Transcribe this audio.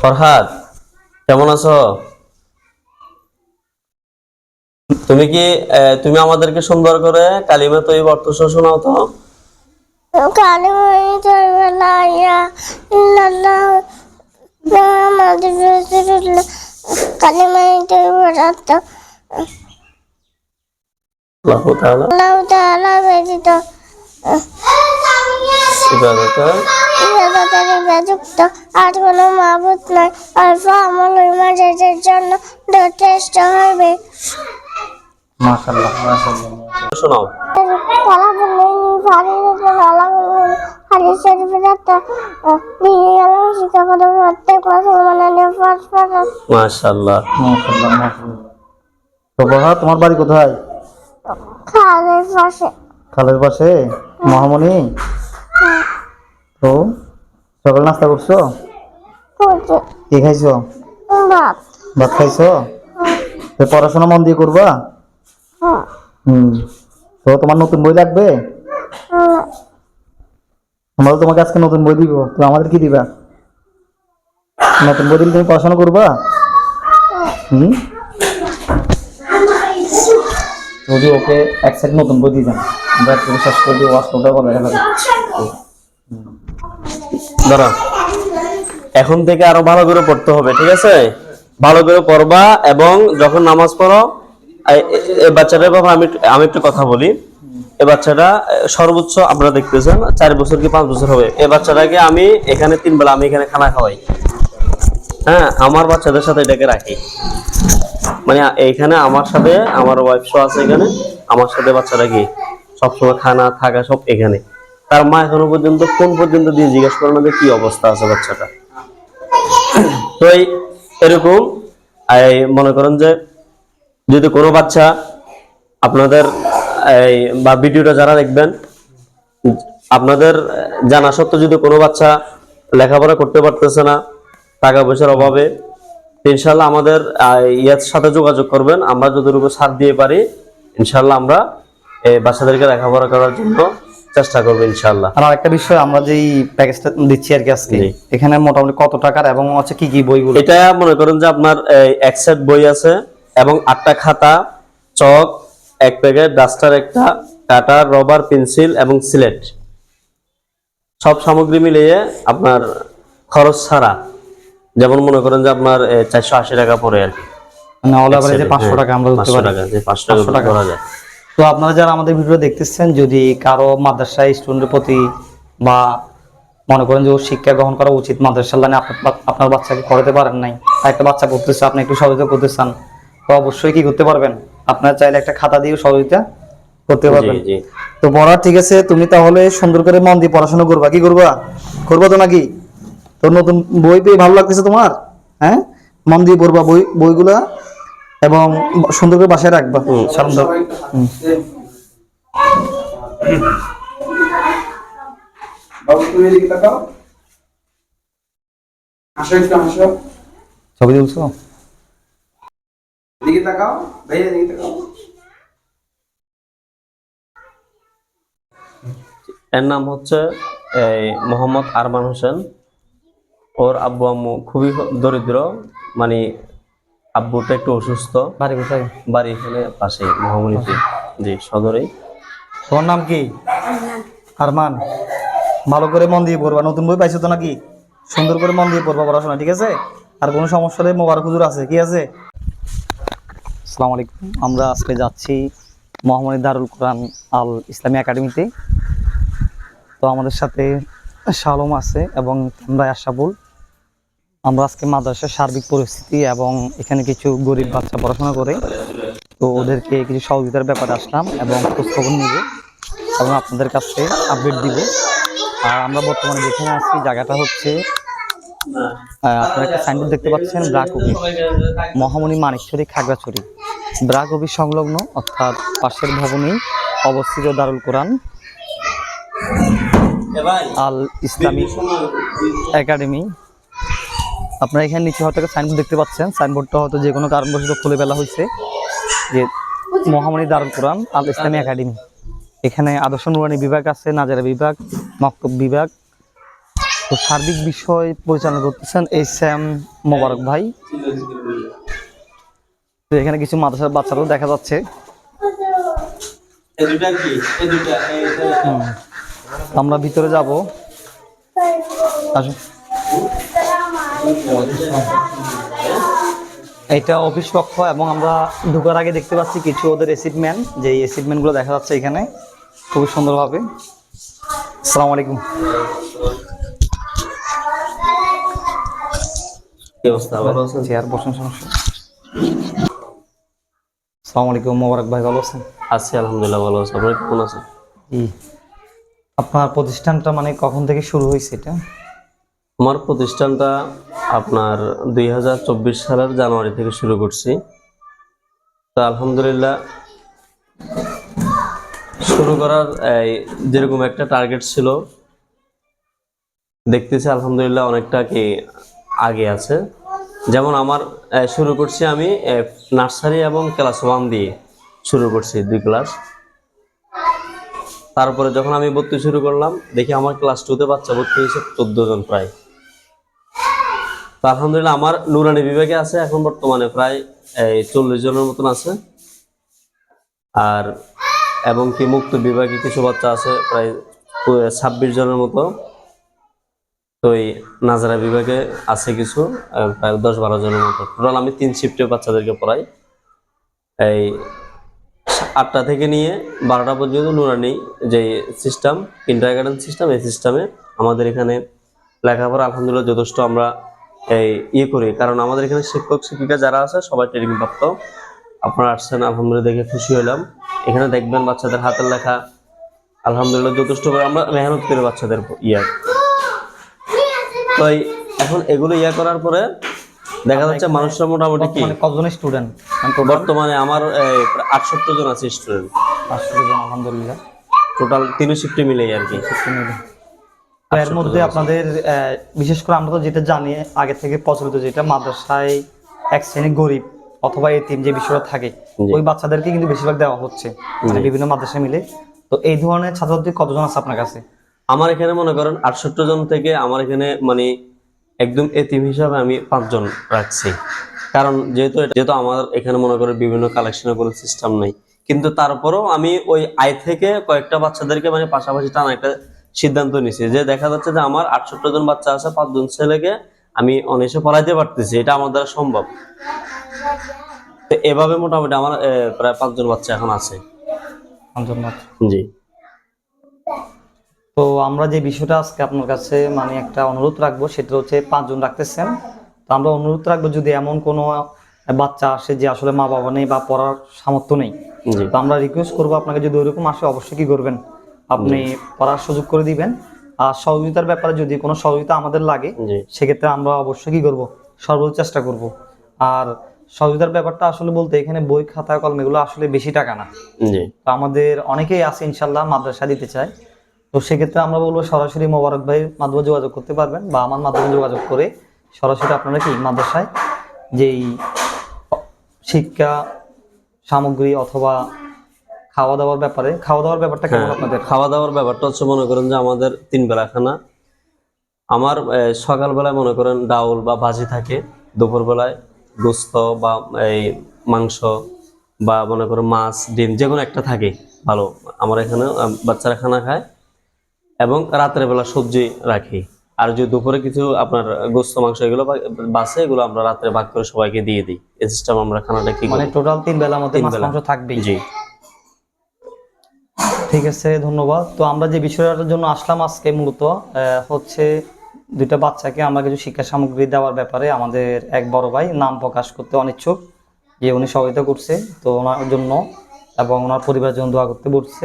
ফরহাদ কেমন আছো? তুমি কি তুমি আমাদেরকে সুন্দর করে কালিমা তৈব অর্থ শোনাও তো? কালিমাই ইবাদত ইবাদতের উপযুক্ত আর কোনো মাবুদ অল্প আমল জন্য যথেষ্ট হবে মাশাআল্লাহ। মাশাআল্লাহ শোনাও কালাবুল্লিন ফারিদাতুল আলামুল হাদিস শরীফের একটা দিয়ে গেল শিক্ষা করে প্রত্যেক মুসলমানের পাঁচ পাঁচ মাশাআল্লাহ মাশাআল্লাহ মাশাআল্লাহ তো বহা তোমার বাড়ি কোথায়? খালের পাশে। খালের পাশে? মহামণি? তো সকাল নাস্তা করছ? কি খাইছো? বাপ ভাত খাইছো? তো পড়াশোনা মন দিয়ে করবা? হ্যাঁ। হুম। তো তোমার নতুন বই লাগবে? হ্যাঁ। আমরা তোমাকে আজকে নতুন বই দিব। তো আমাদের কি দিবা? নতুন বই দিলে তুমি পড়াশোনা করবা? হুম। যদি ওকে এক সাইড নতুন বই দিয়ে যান আমরা শেষ করে দিয়ে ওয়াশ করতে হবে দাঁড়া। এখন থেকে আরও ভালো করে পড়তে হবে, ঠিক আছে? ভালো করে পড়বা এবং যখন নামাজ পড়ো এই- বাচ্চাটার ব্যাপারে আমি আমি একটু কথা বলি। এ বাচ্চাটা সর্বোচ্চ আপনারা দেখতেছেন, চার বছর কি পাঁচ বছর হবে। এ বাচ্চাটাকে আমি এখানে তিন বেলা, আমি এখানে খানা খাওয়াই। হ্যাঁ আমার বাচ্চাদের সাথে এটাকে রাখি। মানে এইখানে আমার সাথে, আমার ওয়াইফ আছে এখানে, আমার সাথে বাচ্চারা কি সবসময় খানা থাকা সব এখানে। তার মা এখনও পর্যন্ত কোন পর্যন্ত দিয়ে জিজ্ঞেস করে না যে কি অবস্থা আছে বাচ্চাটা। তো এরকম মনে করেন যে যদি কোনো বাচ্চা আপনাদের এই বা ভিডিওটা যারা দেখবেন, আপনাদের জানা সত্ত্বেও যদি কোনো বাচ্চা লেখাপড়া করতে পারতেছে না, টাকা পয়সার অভাবে, ইনশাল্লাহ আমাদের ইয়ার সাথে যোগাযোগ করবেন। আমরা যতটুকু ছাড় দিয়ে পারি, ইনশাল্লাহ আমরা এই বাচ্চাদেরকে লেখাপড়া করার জন্য চেষ্টা করব ইনশাল্লাহ আর আরেকটা বিষয় আমরা যেই প্যাকেজটা দিচ্ছি আর কি আজকে এখানে মোটামুটি কত টাকার এবং হচ্ছে কি কি বইগুলো? এটা মনে করেন যে আপনার এই, এক সেট বই আছে এবং আটটা খাতা চক এক প্যাকেট ডাস্টার একটা কাটার রবার পেন্সিল এবং সিলেট। সব সামগ্রী মিলিয়ে আপনার খরচ ছাড়া যেমন মনে করেন যে আপনার চারশো আশি টাকা পড়ে আর কি। মানে যে পাঁচশো হ্যাঁ, টাকা আমরা ধরতে 500 পারি। টাকা পাঁচশো টাকা। করা যায়। তো আপনারা যারা আমাদের ভিডিও দেখতেছেন যদি কারও মাদ্রাসা স্টুডেন্টের প্রতি বা মনে করেন যে ওর শিক্ষা গ্রহণ করা উচিত মাদ্রাসা লাইনে আপনার বাচ্চাকে করাতে পারেন নাই একটা বাচ্চা করতেছে আপনি একটু সহযোগিতা করতে চান তো অবশ্যই কি করতে পারবেন? আপনার চাইলে একটা খাতা দিয়ে সহযোগিতা করতে পারবেন। তো পড়া ঠিক আছে তুমি তাহলে সুন্দর করে মন দিয়ে পড়াশোনা করবা কি করবা? করবা তো নাকি? তোর নতুন বই পেয়ে ভালো লাগতেছে তোমার? হ্যাঁ? মন দিয়ে পড়বা বই বইগুলা? এবং সুন্দর করে বাসায় রাখবা। সালাম দাও। ছবি তুলছো? এদিকে তাকাও। ভাইয়া এদিকে তাকাও। এর নাম হচ্ছে এই মোহাম্মদ আরমান হোসেন। ওর আব্বু আম্মু খুবই দরিদ্র মানে আব্বুটা একটু অসুস্থ। বাড়ি কোথায়? বাড়ি এখানে পাশে মহামণিতে জি সদরে তোমার নাম কি? আরমান। ভালো করে মন দিয়ে পড়বা। নতুন বই পাইছো তো নাকি? সুন্দর করে মন দিয়ে পড়বা পড়াশোনা ঠিক আছে? আর কোনো সমস্যা নেই মোবারক হুজুর আছে কি আছে? আসসালামু আলাইকুম। আমরা আজকে যাচ্ছি মোহাম্মদ দারুল কোরআন আল ইসলামী একাডেমিতে। তো আমাদের সাথে শালম আছে এবং আমরা আশাবুল আমরা আজকে মাদ্রাসার সার্বিক পরিস্থিতি এবং এখানে কিছু গরিব বাচ্চা পড়াশোনা করে তো ওদেরকে কিছু সহযোগিতার ব্যাপারে আসলাম এবং খোঁজখবর নিব এবং আপনাদের কাছে আপডেট দিব। আর আমরা বর্তমানে যেখানে আছি জায়গাটা হচ্ছে আপনারা একটা সাইনবোর্ড দেখতে পাচ্ছেন ব্রাক অফিস। মহামণি মানিকছড়ি খাগড়াছড়ি। ব্রাক অফিস সংলগ্ন অর্থাৎ পাশের ভবনেই অবস্থিত দারুল কোরআন আল ইসলামিক একাডেমি। আপনারা এখানে নিচে হয়তো একটা সাইনবোর্ড দেখতে পাচ্ছেন। সাইনবোর্ডটা হয়তো যে কোনো কারণবশত খুলে ফেলা হয়েছে। যে মহামণি দারুল কোরআন আল ইসলামী একাডেমি। এখানে আদর্শ নুরানি বিভাগ আছে নাজারা বিভাগ মক্তব বিভাগ। তো সার্বিক বিষয় পরিচালনা করতেছেন এই স্যাম মোবারক ভাই। তো এখানে কিছু মাদ্রাসার বাচ্চারাও দেখা যাচ্ছে। আমরা ভিতরে যাব। আসুন। এটা অফিস কক্ষ এবং আমরা ঢুকার আগে দেখতে পাচ্ছি কিছু ওদের অ্যাসিডম্যান যে অ্যাসিডম্যানগুলো দেখা যাচ্ছে এখানে খুবই সুন্দরভাবে। আসসালামু আলাইকুম। চেয়ার বসুন সমস্যা আসসালামু আলাইকুম মোবারক ভাই ভালো আছেন? আছি আলহামদুলিল্লাহ ভালো আছি। আপনার কেমন আছেন? জি। আপনার প্রতিষ্ঠানটা মানে কখন থেকে শুরু হয়েছে এটা? আমার প্রতিষ্ঠানটা আপনার দুই হাজার চব্বিশ সালের জানুয়ারি থেকে শুরু করছি। তো আলহামদুলিল্লাহ, শুরু করার যেরকম একটা টার্গেট ছিল, দেখতেছি আলহামদুলিল্লাহ অনেকটা কি আগে আছে। যেমন আমার শুরু করছি আমি নার্সারি এবং ক্লাস ওয়ান দিয়ে শুরু করছি দুই ক্লাস। তারপরে যখন আমি ভর্তি শুরু করলাম, দেখি আমার ক্লাস টুতে বাচ্চা ভর্তি হয়েছে চোদ্দ জন প্রায়। তো আলহামদুলিল্লাহ আমার নুরানি বিভাগে আছে, এখন বর্তমানে প্রায়, এই চল্লিশ জনের মতন আছে। আর, এবং কি মুক্ত বিভাগে কিছু বাচ্চা আছে, প্রায় ছাব্বিশ জনের মতো। তো এই নাজারা বিভাগে আছে কিছু প্রায় দশ বারো জনের মতো। টোটাল আমি তিন শিফটে বাচ্চাদেরকে পড়াই। এই আটটা থেকে নিয়ে বারোটা পর্যন্ত নুরানি যে সিস্টেম কিন্ডার গার্ডেন সিস্টেম এই সিস্টেমে আমাদের এখানে লেখাপড়া আলহামদুলিল্লাহ যথেষ্ট আমরা এই ইয়ে করি। কারণ আমাদের এখানে শিক্ষক শিক্ষিকা যারা আছে সবাই ট্রেনিং প্রাপ্ত আপনারা আসছেন আলহামদুলিল্লাহ দেখে খুশি হলাম। এখানে দেখবেন বাচ্চাদের হাতের লেখা। আলহামদুলিল্লাহ যথেষ্ট করে আমরা মেহনত করি বাচ্চাদের ইয়া তো এখন এগুলো ইয়া করার পরে দেখা যাচ্ছে মানুষরা মোটামুটি কি? মানে কতজন স্টুডেন্ট বর্তমানে আমার আটষট্টি জন আছে স্টুডেন্ট আটষট্টি জন আলহামদুলিল্লাহ। টোটাল তিন শিফটে মিলে আর কি। তো এর মধ্যে আপনাদের বিশেষ করে আমরা তো যেটা জানি আগে থেকে প্রচলিত যেটা মাদ্রাসায় এক শ্রেণি গরিব অথবা এতিম যে বিষয়টা থাকে ওই বাচ্চাদেরকে কিন্তু বেশিরভাগ দেওয়া হচ্ছে। মানে বিভিন্ন মিলে। তো এই ধরনের ছাত্রছাত্রী কতজন আছে আপনার কাছে? আমার এখানে মনে করেন আটষট্টি জন থেকে আমার এখানে মানে একদম এতিম হিসাবে আমি পাঁচজন রাখছি। কারণ যেহেতু যেহেতু আমার এখানে মনে করেন বিভিন্ন কালেকশনের কোনো সিস্টেম নেই। কিন্তু তারপরেও আমি ওই আয় থেকে কয়েকটা বাচ্চাদেরকে মানে পাশাপাশি টানা একটা সিদ্ধান্ত নিছি যে দেখা যাচ্ছে যে আমার আটষট্টি জন বাচ্চা আছে পাঁচজন ছেলেকে আমি অনেসে পড়াইতে পারতেছি এটা আমার দ্বারা সম্ভব। তো এভাবে মোটামুটি আমার প্রায় পাঁচজন বাচ্চা এখন আছে। পাঁচজন জি। তো আমরা যে বিষয়টা আজকে আপনার কাছে মানে একটা অনুরোধ রাখব সেটা হচ্ছে পাঁচজন রাখতেছেন। তো আমরা অনুরোধ রাখব যদি এমন কোনো বাচ্চা আসে যে আসলে মা বাবা নেই বা পড়ার সামর্থ্য নেই। তো আমরা রিকোয়েস্ট করব আপনাকে যদি ওইরকম আসে অবশ্যই কি করবেন? আপনি পড়ার সুযোগ করে দিবেন। আর সহযোগিতার ব্যাপারে যদি কোনো সহযোগিতা আমাদের লাগে সেক্ষেত্রে আমরা অবশ্যই কি করব? সর্বোচ্চ চেষ্টা করব। আর সহযোগিতার ব্যাপারটা আসলে বলতে এখানে বই খাতা কলম এগুলো আসলে বেশি টাকা না। তো আমাদের অনেকেই আছে ইনশাল্লাহ মাদ্রাসা দিতে চায়। তো সেক্ষেত্রে আমরা বলব সরাসরি মোবারক ভাই মাধ্যমে যোগাযোগ করতে পারবেন বা আমার মাধ্যমে যোগাযোগ করে সরাসরি আপনারা কি মাদ্রাসায় যেই শিক্ষা সামগ্রী অথবা খাওয়া দাওয়ার ব্যাপারে? খাওয়া দাওয়ার ব্যাপারটা কেমন হ্যাঁ, আপনাদের? খাওয়া দাওয়ার ব্যাপারটা হচ্ছে মনে করেন যে আমাদের তিন বেলা খানা আমার সকালবেলায় মনে করেন ডাউল বা ভাজি থাকে দুপুরবেলায় গোস্ত বা এই মাংস বা মনে করেন মাছ ডিম যে কোনো একটা থাকে ভালো। আমার এখানে বাচ্চারা খানা খায় এবং রাতের বেলা সবজি রাখি। আর যদি দুপুরে কিছু আপনার গোস্ত মাংস এগুলো বাসে এগুলো আমরা রাত্রে ভাগ করে সবাইকে দিয়ে দিই। এই সিস্টেম আমরা খানাটা কি মানে টোটাল তিন বেলা মধ্যে তিন। মাংস থাকবেই। জি। ঠিক আছে, ধন্যবাদ। তো আমরা যে বিষয়টার জন্য আসলাম আজকে মূলত হচ্ছে দুইটা বাচ্চাকে আমরা কিছু শিক্ষা সামগ্রী দেওয়ার ব্যাপারে আমাদের এক বড় ভাই নাম প্রকাশ করতে অনিচ্ছুক। যে উনি সহায়তা করছে, তো ওনার জন্য এবং ওনার পরিবারের জন্য দোয়া করতে বলছে।